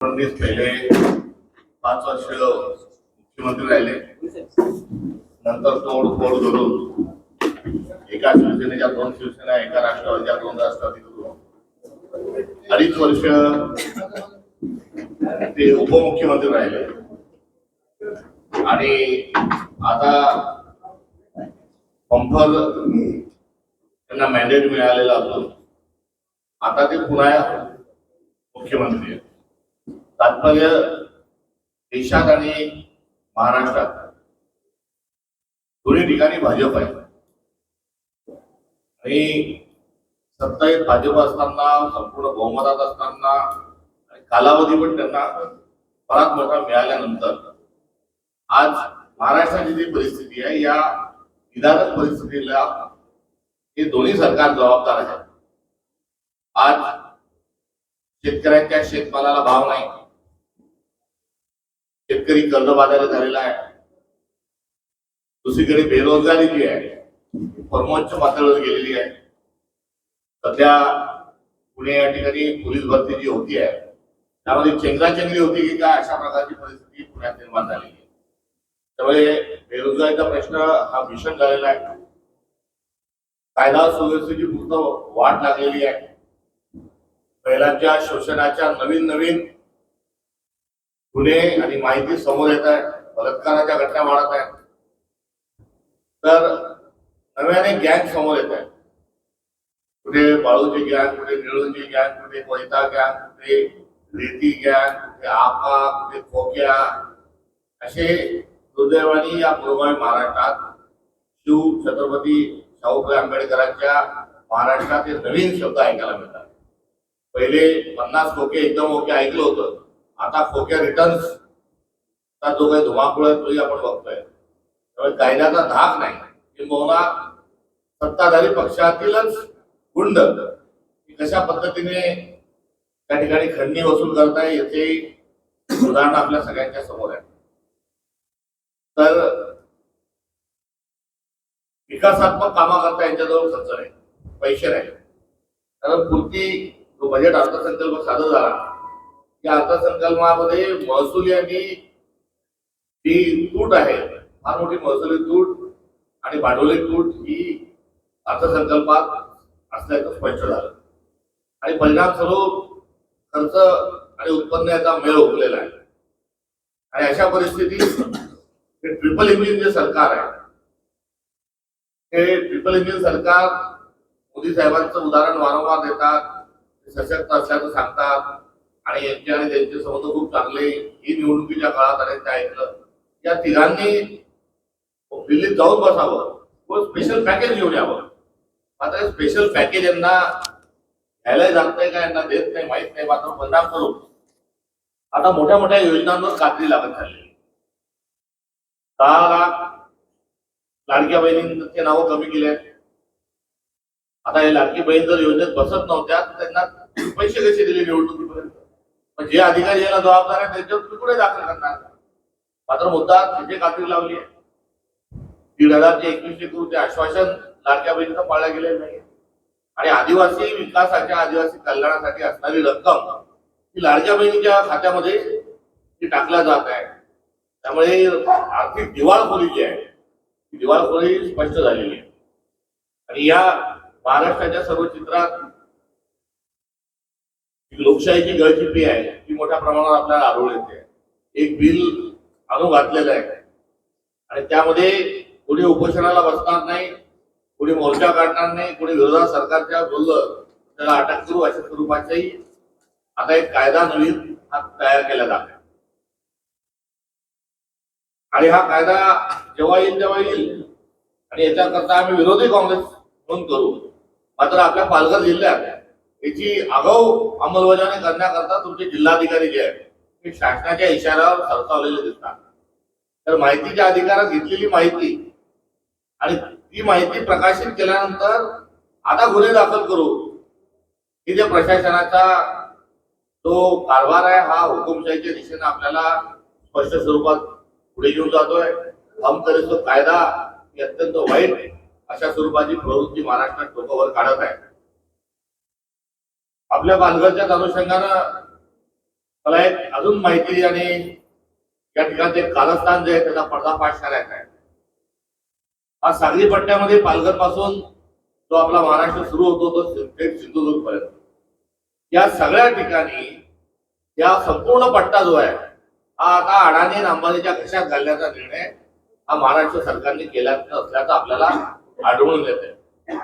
फडणवीस पहिले पाच वर्ष मुख्यमंत्री राहिले. नंतर तोड फोड करून एका शिवसेनेच्या दोन शिवसेना एका राष्ट्रवादीच्या दोन राष्ट्रवादी करून अडीच वर्ष ते उपमुख्यमंत्री राहिले. आणि आता पंफर त्यांना मॅन्डेट मिळालेला असून आता ते पुन्हा मुख्यमंत्री आहेत. तात्पर्य देशात आणि महाराष्ट्रात. दोन्ही ठिकाणी भाजप आहे. आणि सत्ताईत भाजप असताना संपूर्ण बहुमतात असताना आणि कालावधी पण त्यांना बराच मोठा मिळाल्यानंतर आज महाराष्ट्राची जी परिस्थिती आहे या निधानक परिस्थितीला हे दोन्ही सरकार जबाबदार आहेत. आज शेतकऱ्यांच्या शेतमालाला भाव नाही. शेतकरी कर्जबाजारी झालेला आहे. दुसरीकडे बेरोजगारी जी आहे परमोच्च पातळीवर गेलेली आहे. सध्या पुणे या ठिकाणी पोलीस भरती जी होती आहे त्यामध्ये चेंगराचेंगरी होती की काय अशा प्रकारची परिस्थिती पुण्यात निर्माण झालेली आहे. त्यामुळे बेरोजगारीचा प्रश्न हा भीषण झालेला आहे. कायदा सुव्यवस्थेची पूर्ण वाट लागलेली आहे. महिलांच्या शोषणाच्या नवीन नवीन गुन्हे आणि माहिती समोर येत आहे. बलात्काराच्या घटना वाढत आहेत. तर नव्याने गँग समोर येत आहे. कुठे बाळूची गँग कुठे निळूची गँग कुठे कोयता गँग कुठे रेती गँग कुठे आपा कुठे खोक्या असे दुर्दैवानी या पूर्वय महाराष्ट्रात शिव छत्रपती शाहूभाई आंबेडकरांच्या महाराष्ट्रात हे नवीन शब्द ऐकायला मिळतात. पहिले पन्नास खोके एकदम ओके ऐकलं होतं. आता खोक्या रिटर्न्स चा जो काही धुमाकूळ आहे तोही आपण बघतोय. त्यामुळे कायद्याचा धाक नाही. किंबहुना सत्ताधारी पक्षातीलच गुंड कशा पद्धतीने त्या ठिकाणी खंडणी वसूल करताय याचे उदाहरण आपल्या सगळ्यांच्या समोर आहे तर विकासात्मक कामाकरता यांच्याजवळ खर्च नाही पैसे नाही. कारण पुरती जो बजेट अर्थसंकल्प सादर झाला या अर्थसंकल्पामध्ये महसुली आणि ही तूट आहे. फार मोठी महसुली तूट आणि भांडवली तूट ही अर्थसंकल्पात असल्याचं स्पष्ट झालं. आणि परिणामस्वरूप खर्च आणि उत्पन्न याचा मेळ उकलेला आहे. आणि अशा परिस्थितीत हे ट्रिपल इंजिन जे सरकार आहे हे ट्रिपल इंजिन सरकार मोदी साहेबांचं उदाहरण वारंवार देतात सशक्त असल्याचं सांगतात. आणि यांचे आणि त्यांचे संबंध खूप चांगले ही निवडणुकीच्या काळात आणि ते ऐकलं या तिघांनी दिल्लीत जाऊन बसावं. व स्पेशल पॅकेज घेऊन यावं? मात्र स्पेशल पॅकेज यांना घ्यायला जात नाही का? यांना देत नाही माहीत नाही. मात्र परिणाम करून आता मोठ्या मोठ्या योजनांवर कात्री लागत झाली दहा लाख लाडक्या बहिणींचे नावं कमी केले आहेत आता हे लाडकी बहीण जर योजनेत बसत नव्हत्या त्यांना पैसे कसे दिले निवडणुकीपर्यंत? पण जे अधिकारी याला जबाबदार आहे त्यांच्यावर तुम्ही कुठे दाखल करणार? मात्र मुद्दा तिथे कात्री लावली आहे. दीड हजारचे एकवीसशे करोडचे आश्वासन लाडक्या बहिणीचं पाळल्या गेलेलं नाही आणि आदिवासी विकासाच्या आदिवासी कल्याणासाठी असणारी रक्कम ही लाडक्या बहिणीच्या खात्यामध्ये ती टाकल्या जात आहे. त्यामुळे आर्थिक दिवाळखोरी जी आहे. ती दिवाळखोरी स्पष्ट झालेली आहे. आणि या महाराष्ट्राच्या सर्व चित्रात लोकशाहीची गळचिपी आहे ती मोठ्या प्रमाणावर आपल्याला आढळून येते. एक बिल आणून घातलेलं आहे. आणि त्यामध्ये कोणी उपोषणाला बसणार नाही कोणी मोर्चा काढणार नाही कोणी विरोधात सरकारच्या बोललं त्याला अटक करू अशा स्वरूपाचाही आता एक कायदा नवीन हा तयार केला जात आणि हा कायदा जेव्हा येईल तेव्हा येईल. आणि याच्याकरता आम्ही विरोधी काँग्रेस म्हणून करू. मात्र आपल्या पालघर जिल्ह्यात याची आगाऊ अंमलबजावणी करण्याकरता तुमचे जिल्हाधिकारी जे आहेत ते शासनाच्या इशाऱ्यावर सरसावलेले दिसतात. तर माहितीच्या अधिकारात घेतलेली माहिती आणि ती माहिती प्रकाशित केल्यानंतर आता गुन्हे दाखल करू की जे प्रशासनाचा जो कारभार आहे हा हुकुमशाहीच्या दिशेने आपल्याला स्पष्ट स्वरूपात पुढे घेऊन जातोय. हम करे तो कायदा ही अत्यंत वाईट अशा स्वरूपाची प्रवृत्ती महाराष्ट्रात लोकांवर काढत आहे. आपल्या पालघरच्याच अनुषंगानं मला एक अजून माहिती आणि या ठिकाणचे कारस्थान जे आहे त्याचा पर्दाफाश करायचा आहे. हा सांगली पट्ट्यामध्ये पालघरपासून जो आपला महाराष्ट्र सुरू होतो तो थेट सिंधुदुर्ग पर्यंत या सगळ्या ठिकाणी या संपूर्ण पट्टा जो आहे हा आता अडाणी आणि अंबानीच्या घशात घालण्याचा निर्णय हा महाराष्ट्र सरकारने केला असल्याचं आपल्याला आढळून येत आहे